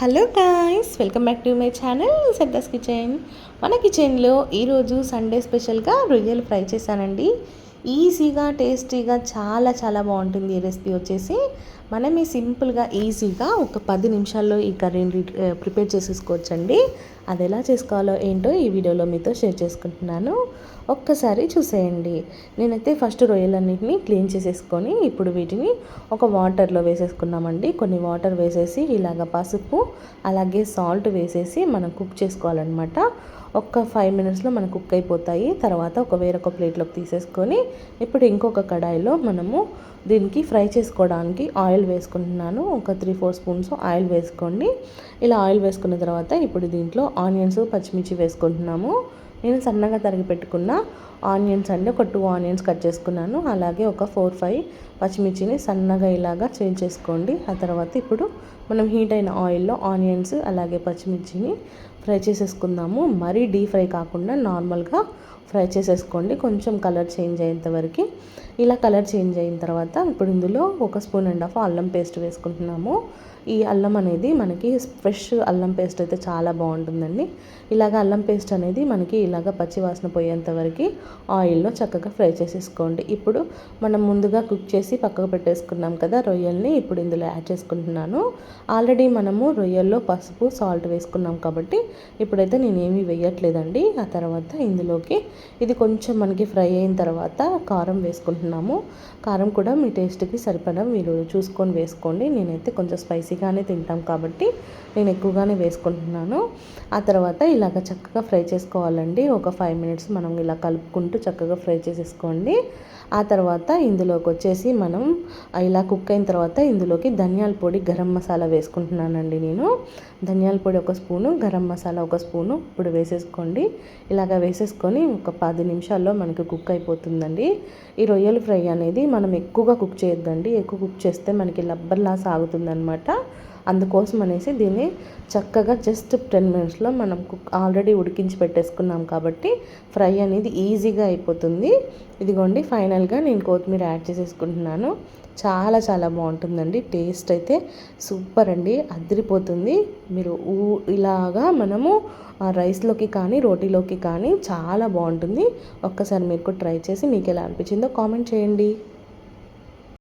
Hello guys welcome back to my channel సెడ్దాస్ kitchen మన కిచెన్లో ఈరోజు సండే స్పెషల్గా రొయ్యలు ఫ్రై చేశానండి. ఈజీగా టేస్టీగా చాలా చాలా బాగుంటుంది ఈ రెసిపీ వచ్చేసి. మనం ఈ సింపుల్గా ఈజీగా ఒక పది నిమిషాల్లో ఈ కర్రీని ప్రిపేర్ చేసేసుకోవచ్చండి. అది ఎలా చేసుకోవాలో ఏంటో ఈ వీడియోలో మీతో షేర్ చేసుకుంటున్నాను. ఒక్కసారి చూసేయండి. నేనైతే ఫస్ట్ రొయ్యలన్నింటినీ క్లీన్ చేసేసుకొని ఇప్పుడు వీటిని ఒక వాటర్లో వేసేసుకున్నామండి. కొన్ని వాటర్ వేసేసి ఇలాగ పసుపు అలాగే సాల్ట్ వేసేసి మనం కుక్ చేసుకోవాలన్నమాట. ఒక్క ఫైవ్ మినిట్స్లో మనకు కుక్ అయిపోతాయి. తర్వాత ఒక వేరొక ప్లేట్లోకి తీసేసుకొని ఇప్పుడు ఇంకొక కడాయిలో మనము దీనికి ఫ్రై చేసుకోవడానికి ఆయిల్ వేసుకుంటున్నాను. ఒక త్రీ ఫోర్ స్పూన్స్ ఆయిల్ వేసుకోండి. ఇలా ఆయిల్ వేసుకున్న తర్వాత ఇప్పుడు దీంట్లో ఆనియన్స్ పచ్చిమిర్చి వేసుకుంటున్నాము. నేను సన్నగా తరిగి పెట్టుకున్న ఆనియన్స్ అండి ఒక టూ ఆనియన్స్ కట్ చేసుకున్నాను. అలాగే ఒక ఫోర్ ఫైవ్ పచ్చిమిర్చిని సన్నగా ఇలాగా చేంజ్ చేసుకోండి. ఆ తర్వాత ఇప్పుడు మనం హీట్ అయిన ఆయిల్లో ఆనియన్స్ అలాగే పచ్చిమిర్చిని ఫ్రై చేసేసుకుందాము. మరీ డీప్ ఫ్రై కాకుండా నార్మల్గా ఫ్రై చేసేసుకోండి. కొంచెం కలర్ చేంజ్ అయ్యేంత వరకు. ఇలా కలర్ చేంజ్ అయిన తర్వాత ఇప్పుడు ఇందులో ఒక స్పూన్ అండ్ హాఫ్ అల్లం పేస్ట్ వేసుకుంటున్నాము. ఈ అల్లం అనేది మనకి ఫ్రెష్ అల్లం పేస్ట్ అయితే చాలా బాగుంటుందండి. ఇలాగ అల్లం పేస్ట్ అనేది మనకి ఇలాగ పచ్చి వాసన పోయేంత వరకు ఆయిల్లో చక్కగా ఫ్రై చేసేసుకోండి. ఇప్పుడు మనం ముందుగా కుక్ చేసి పక్కకు పెట్టేసుకున్నాం కదా రొయ్యల్ని ఇప్పుడు ఇందులో యాడ్ చేసుకుంటున్నాను. ఆల్రెడీ మనము రొయ్యల్లో పసుపు సాల్ట్ వేసుకున్నాం కాబట్టి ఇప్పుడైతే నేను ఏమీ వేయట్లేదండి. ఆ తర్వాత ఇందులోకి ఇది కొంచెం మనకి ఫ్రై అయిన తర్వాత కారం వేసుకుంటున్నాము. కారం కూడా మీ టేస్ట్కి సరిపడా మీరు చూసుకొని వేసుకోండి. నేనైతే కొంచెం స్పైసీగానే తింటాం కాబట్టి నేను ఎక్కువగానే వేసుకుంటున్నాను. ఆ తర్వాత ఇలాగ చక్కగా ఫ్రై చేసుకోవాలండి. ఒక ఫైవ్ మినిట్స్ మనం ఇలా కలుపుకుంటూ చక్కగా ఫ్రై చేసేసుకోండి. ఆ తర్వాత ఇందులోకి వచ్చేసి మనం ఇలా కుక్ అయిన తర్వాత ఇందులోకి ధనియాల పొడి గరం మసాలా వేసుకుంటున్నానండి నేను. ధనియాల పొడి ఒక స్పూను గరం మసాలా ఒక స్పూను ఇప్పుడు వేసేసుకోండి. ఇలాగ వేసేసుకొని ఒక పది నిమిషాల్లో మనకి కుక్ అయిపోతుందండి. ఈ రొయ్యల ఫ్రై అనేది మనం ఎక్కువగా కుక్ చేయొద్దండి. ఎక్కువ కుక్ చేస్తే మనకి లబ్బర్లా సాగుతుందనమాట అందుకోసం అనేసి దీన్ని చక్కగా జస్ట్ టెన్ మినిట్స్లో మనం కుక్ ఆల్రెడీ ఉడికించి పెట్టేసుకున్నాం కాబట్టి ఫ్రై అనేది ఈజీగా అయిపోతుంది. ఇదిగోండి ఫైనల్గా నేను కొత్తిమీర యాడ్ చేసేసుకుంటున్నాను. చాలా చాలా బాగుంటుందండి. టేస్ట్ అయితే సూపర్ అండి. అదిరిపోతుంది. మీరు ఊ ఇలాగా మనము రైస్లోకి కానీ రోటీలోకి కానీ చాలా బాగుంటుంది. ఒక్కసారి మీరు కూడా ట్రై చేసి మీకు ఎలా అనిపించిందో కామెంట్ చేయండి.